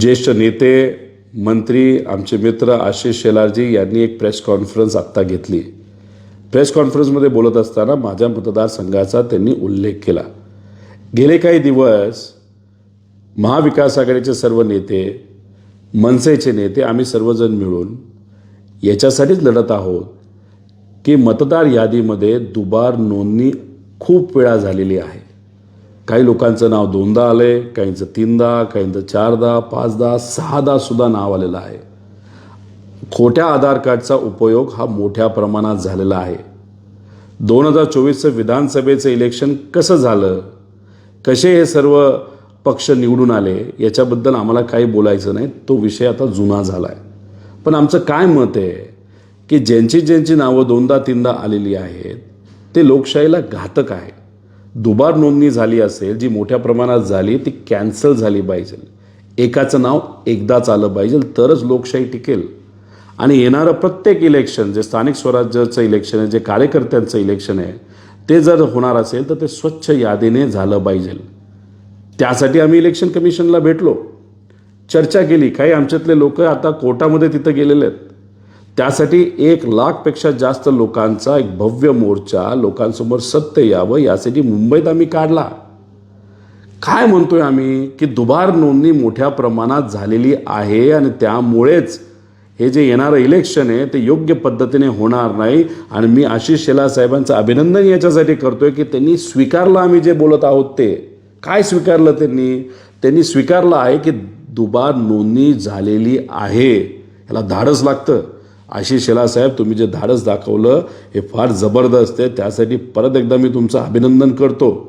ज्येष्ठ नेते मंत्री आमचे मित्र आशिष शेलारजी यांनी एक प्रेस कॉन्फरन्स आत्ता घेतली. प्रेस कॉन्फरन्समध्ये बोलत असताना माझ्या मतदारसंघाचा त्यांनी उल्लेख केला. गेले काही दिवस महाविकास आघाडीचे सर्व नेते मनसेचे नेते आम्ही सर्वजण मिळून याच्यासाठीच लढत आहोत की मतदार यादीमध्ये दुबार नोंदणी खूप वेळा झालेली आहे. काही लोकांचं नाव दोनदा आलं आहे काहींचं तीनदा काहींचं चारदा पाचदा सहादा सुद्धा नाव आलेलं आहे. खोट्या आधार कार्डचा उपयोग हा मोठ्या प्रमाणात झालेला आहे. दोन हजार चोवीसचं विधानसभेचं इलेक्शन कसं झालं? कसे हे सर्व पक्ष निवडून आले? याच्याबद्दल आम्हाला काही बोलायचं नाही. तो विषय आता जुना झाला आहे पण आमचं काय मत आहे? की ज्यांची ज्यांची नावं दोनदा तीनदा आलेली आहेत ते लोकशाहीला घातक आहे दुबार नोंदणी झाली असेल जी मोठ्या प्रमाणात झाली ती कॅन्सल झाली पाहिजे. एकाचं नाव एकदाच आलं पाहिजे तरच लोकशाही टिकेल. आणि येणारं प्रत्येक इलेक्शन जे स्थानिक स्वराज्याचं इलेक्शन आहे जे कार्यकर्त्यांचं इलेक्शन आहे ते जर होणार असेल तर ते स्वच्छ यादीने झालं पाहिजे. त्यासाठी आम्ही इलेक्शन कमिशनला भेटलो. चर्चा केली. काही आमच्यातले लोक आता कोर्टामध्ये तिथं गेलेले आहेत. त्यासाठी एक लाखपेक्षा जास्त लोकांचा एक भव्य मोर्चा लोकांसमोर सत्य यावं यासाठी मुंबईत आम्ही काढला. काय म्हणतोय आम्ही? की दुबार नोंदणी मोठ्या प्रमाणात झालेली आहे आणि त्यामुळेच हे जे येणारं इलेक्शन आहे ते योग्य पद्धतीने होणार नाही. आणि मी आशिष शेला साहेबांचं अभिनंदन याच्यासाठी करतोय की त्यांनी स्वीकारलं आम्ही जे बोलत आहोत ते. काय स्वीकारलं त्यांनी? त्यांनी स्वीकारलं आहे की दुबार नोंदणी झालेली आहे. ह्याला धाडस लागतं. आशिष शेलासाहेब तुम्ही जे धाडस दाखवलं हे फार जबरदस्त आहे. त्यासाठी परत एकदा मी तुमचं अभिनंदन करतो.